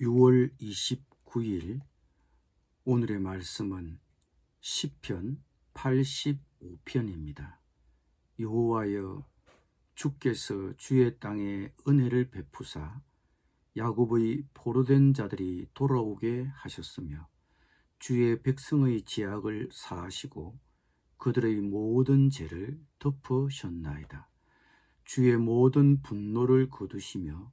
6월 29일 오늘의 말씀은 시편 85편입니다. 여호와여 주께서 주의 땅에 은혜를 베푸사 야곱의 포로된 자들이 돌아오게 하셨으며 주의 백성의 지약을 사하시고 그들의 모든 죄를 덮으셨나이다. 주의 모든 분노를 거두시며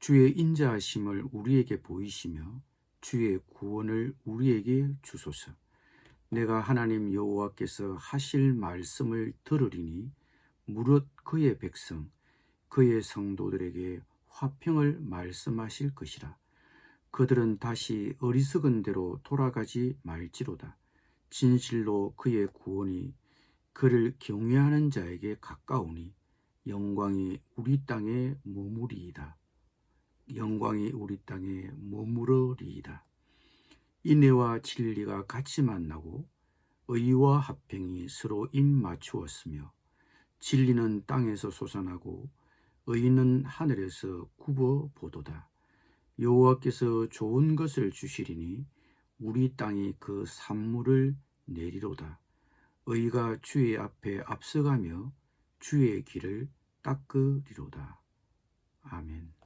주의 인자하심을 우리에게 보이시며 주의 구원을 우리에게 주소서. 내가 하나님 여호와께서 하실 말씀을 들으리니 무릇 그의 백성 그의 성도들에게 화평을 말씀하실 것이라. 그들은 다시 어리석은 대로 돌아가지 말지로다. 진실로 그의 구원이 그를 경외하는 자에게 가까우니 영광이 우리 땅에 머무리이다. 영광이 우리 땅에 머무르리이다. 인애와 진리가 같이 만나고 의와 합평이 서로 입 맞추었으며 진리는 땅에서 솟아나고 의는 하늘에서 굽어 보도다. 여호와께서 좋은 것을 주시리니 우리 땅이 그 산물을 내리로다. 의가 주의 앞에 앞서가며 주의 길을 닦으리로다. 아멘.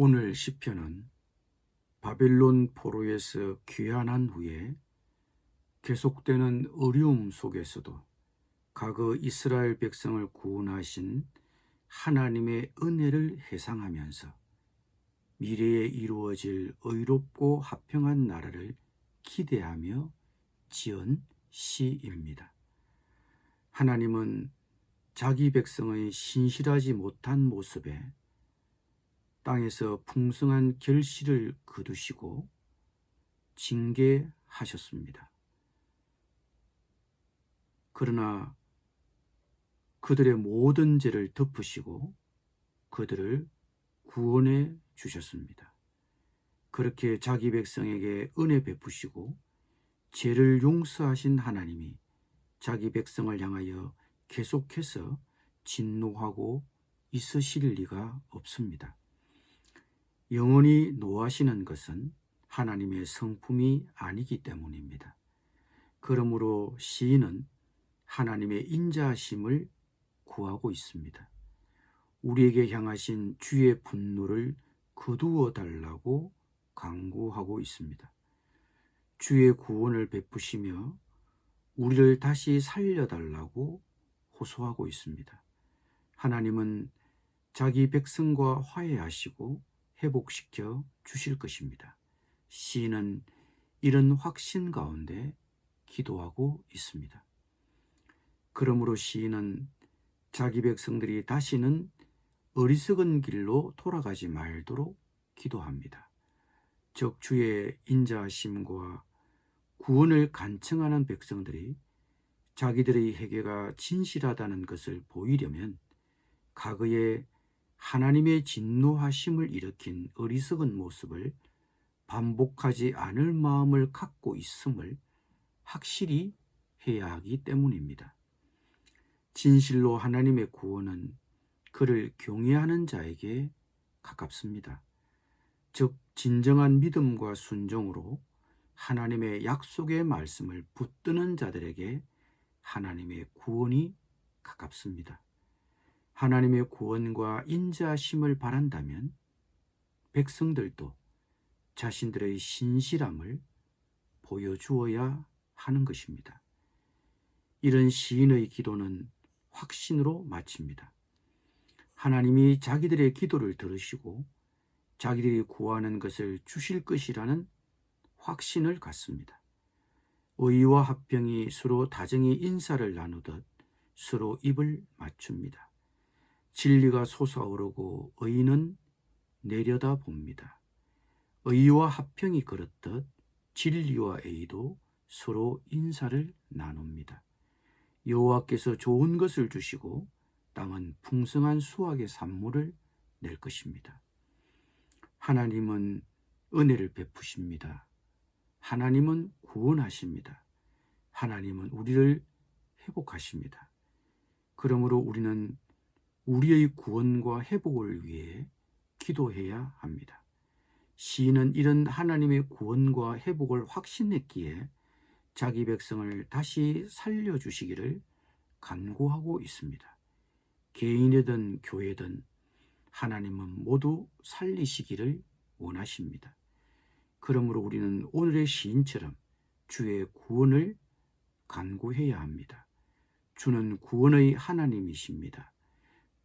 오늘 시편은 바벨론 포로에서 귀환한 후에 계속되는 어려움 속에서도 과거 이스라엘 백성을 구원하신 하나님의 은혜를 회상하면서 미래에 이루어질 의롭고 합평한 나라를 기대하며 지은 시입니다. 하나님은 자기 백성의 신실하지 못한 모습에 땅에서 풍성한 결실을 거두시고 징계하셨습니다. 그러나 그들의 모든 죄를 덮으시고 그들을 구원해 주셨습니다. 그렇게 자기 백성에게 은혜 베푸시고 죄를 용서하신 하나님이 자기 백성을 향하여 계속해서 진노하고 있으실 리가 없습니다. 영원히 노하시는 것은 하나님의 성품이 아니기 때문입니다. 그러므로 시인은 하나님의 인자하심을 구하고 있습니다. 우리에게 향하신 주의 분노를 거두어 달라고 강구하고 있습니다. 주의 구원을 베푸시며 우리를 다시 살려달라고 호소하고 있습니다. 하나님은 자기 백성과 화해하시고 회복시켜 주실 것입니다. 시인은 이런 확신 가운데 기도하고 있습니다. 그러므로 시인은 자기 백성들이 다시는 어리석은 길로 돌아가지 말도록 기도합니다. 즉 주의 인자하심과 구원을 간청하는 백성들이 자기들의 회개가 진실하다는 것을 보이려면 과거에 하나님의 진노하심을 일으킨 어리석은 모습을 반복하지 않을 마음을 갖고 있음을 확실히 해야 하기 때문입니다. 진실로 하나님의 구원은 그를 경외하는 자에게 가깝습니다. 즉, 진정한 믿음과 순종으로 하나님의 약속의 말씀을 붙드는 자들에게 하나님의 구원이 가깝습니다. 하나님의 구원과 인자심을 바란다면 백성들도 자신들의 신실함을 보여주어야 하는 것입니다. 이런 시인의 기도는 확신으로 마칩니다. 하나님이 자기들의 기도를 들으시고 자기들이 구하는 것을 주실 것이라는 확신을 갖습니다. 의와 합병이 서로 다정히 인사를 나누듯 서로 입을 맞춥니다. 진리가 솟아오르고 의는 내려다 봅니다. 의와 합평이 그렇듯 진리와 의도 서로 인사를 나눕니다. 여호와께서 좋은 것을 주시고 땅은 풍성한 수확의 산물을 낼 것입니다. 하나님은 은혜를 베푸십니다. 하나님은 구원하십니다. 하나님은 우리를 회복하십니다. 그러므로 우리는 우리의 구원과 회복을 위해 기도해야 합니다. 시인은 이런 하나님의 구원과 회복을 확신했기에 자기 백성을 다시 살려주시기를 간구하고 있습니다. 개인이든 교회든 하나님은 모두 살리시기를 원하십니다. 그러므로 우리는 오늘의 시인처럼 주의 구원을 간구해야 합니다. 주는 구원의 하나님이십니다.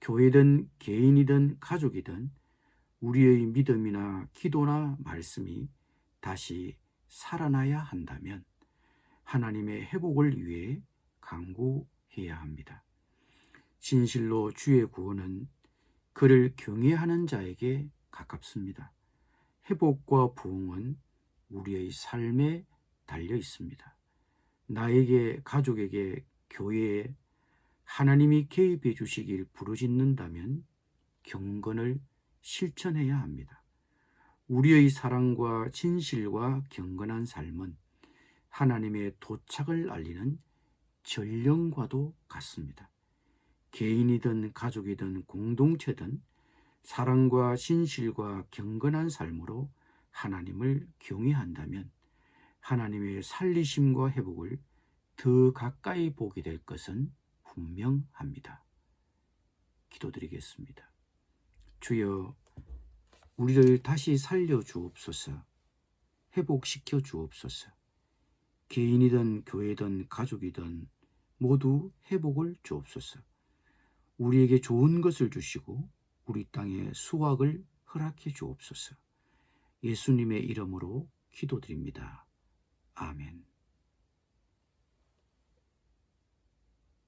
교회든 개인이든 가족이든 우리의 믿음이나 기도나 말씀이 다시 살아나야 한다면 하나님의 회복을 위해 강구해야 합니다. 진실로 주의 구원은 그를 경외하는 자에게 가깝습니다. 회복과 부흥은 우리의 삶에 달려 있습니다. 나에게, 가족에게, 교회에 하나님이 개입해 주시길 부르짖는다면 경건을 실천해야 합니다. 우리의 사랑과 진실과 경건한 삶은 하나님의 도착을 알리는 전령과도 같습니다. 개인이든 가족이든 공동체든 사랑과 진실과 경건한 삶으로 하나님을 경외한다면 하나님의 살리심과 회복을 더 가까이 보게 될 것은 분명합니다. 기도드리겠습니다. 주여, 우리를 다시 살려 주옵소서, 회복시켜 주옵소서. 개인이든 교회든 가족이든 모두 회복을 주옵소서. 우리에게 좋은 것을 주시고 우리 땅에 수확을 허락해 주옵소서. 예수님의 이름으로 기도드립니다. 아멘.